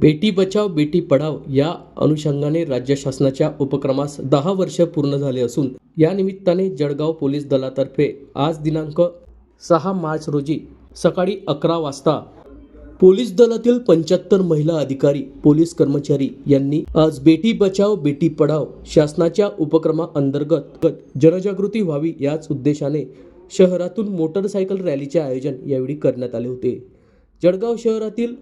बेटी बचाव बेटी पढाव या अनुषंगाने राज्य शासनाच्या उपक्रमास दहा वर्ष पूर्ण झाले असून या निमित्ताने जळगाव पोलीस दलातर्फे आज दिनांक सहा मार्च रोजी सकाळी अकरा वाजता पोलीस दलातील पंच्याहत्तर महिला अधिकारी पोलीस कर्मचारी यांनी आज बेटी बचाव बेटी पढाव शासनाच्या उपक्रमाअंतर्गत जनजागृती व्हावी याच उद्देशाने शहरातून मोटरसायकल रॅलीचे आयोजन यावेळी करण्यात आले होते. जळगाव शहरातील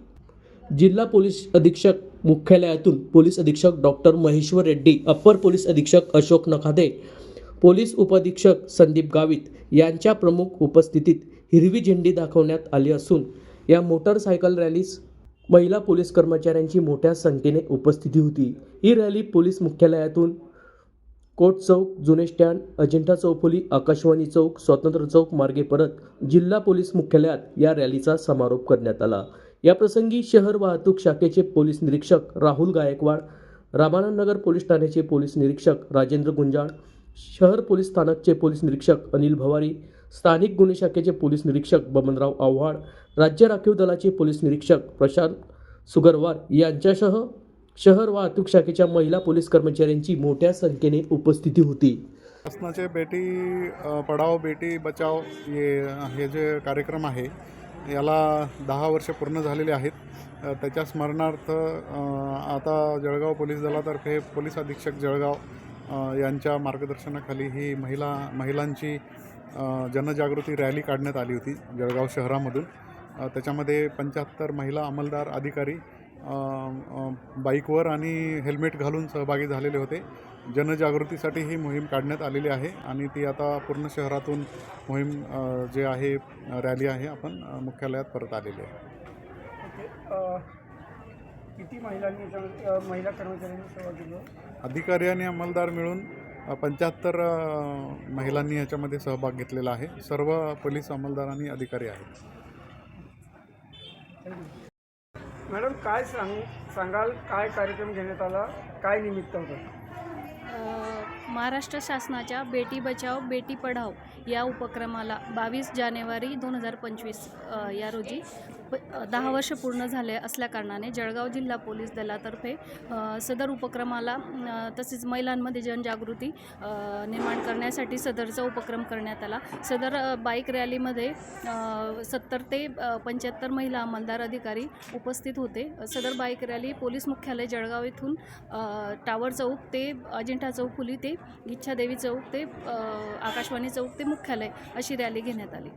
जिल्हा पोलीस अधीक्षक मुख्यालयातून पोलीस अधीक्षक doctor Maheshwar Reddy upper police अधीक्षक अशोक नखादे पोलीस उपअधीक्षक संदीप गावित यांच्या प्रमुख उपस्थितीत हिरवी झेंडी दाखवण्यात आली असून या मोटारसायकल रॅलीस महिला पोलीस कर्मचाऱ्यांची मोठ्या संख्येने उपस्थिती होती. ही रॅली पोलीस मुख्यालयातून कोट चौक जुने स्टँड अजिंठा चौफुली आकाशवाणी चौक स्वातंत्र्य चौक मार्गे परत जिल्हा पोलीस मुख्यालयात या रॅलीचा समारोप करण्यात आला. याप्रसंगी शहर वाहतूक शाखेचे पोलीस निरीक्षक राहुल गायकवाड रामानंद नगर पोलीस ठाण्याचे पोलीस निरीक्षक राजेंद्र गुंजाळ शहर पोलीस स्थानकचे पोलीस निरीक्षक अनिल भवारी स्थानिक गुन्हे शाखेचे पोलीस निरीक्षक बबनराव आव्हाड राज्य राखीव दलाचे पोलीस निरीक्षक प्रशांत सुगरवार यांच्यासह शहर वाहतूक शाखेच्या महिला पोलीस कर्मचाऱ्यांची मोठ्या संख्येने उपस्थिती होती. शासनाचे बेटी पढाओ बेटी बचाव ये हे जे कार्यक्रम आहे याला दहा वर्ष पूर्ण झालेले आहेत. त्याच्या स्मरणार्थ आता जळगाव पोलीस दलातर्फे पोलीस अधीक्षक जळगाव यांच्या मार्गदर्शनाखाली ही महिला महिलांची जनजागृती रॅली काढण्यात आली होती जळगाव शहरामधून. त्याच्यामध्ये पंच्याहत्तर महिला अंमलदार अधिकारी बाईकवर आणि हेल्मेट घालून सहभागी झालेले होते. जनजागृतीसाठी ही मोहीम काढण्यात आलेली आहे आणि ती आता पूर्ण शहरातून मोहीम जे आहे रॅली आहे आपण मुख्यालयात परत आलेली आहे. किती महिलांनी महिला कर्मचाऱ्यांनी सेवा दिली अधिकारी आणि अंमलदार मिळून पंच्याहत्तर महिलांनी याच्यामध्ये सहभाग घेतलेला आहे. सर्व पोलीस अंमलदार आणि अधिकारी आहेत. मॅडम काय सांग सांगाल? काय कार्यक्रम घेण्यात आला? काय निमित्त होतं? महाराष्ट्र शासनाच्या बेटी बचाव बेटी पढाव या उपक्रमाला बावीस जानेवारी दोन हजार पंचवीस या रोजी दहा वर्ष पूर्ण झाले असल्याकारणाने जळगाव जिल्हा पोलीस दलातर्फे सदर उपक्रमाला तसेच महिलांमध्ये जनजागृती निर्माण करण्यासाठी सदरचा उपक्रम करण्यात आला. सदर बाईक रॅलीमध्ये सत्तर ते पंच्याहत्तर महिला अंमलदार अधिकारी उपस्थित होते. सदर बाईक रॅली पोलीस मुख्यालय जळगाव येथून टावर चौक ते अजिंठा चौक फुली ते इच्छादेवी चौक ते आकाशवाणी चौक ते मुख्यालय अशी रॅली घेण्यात आली.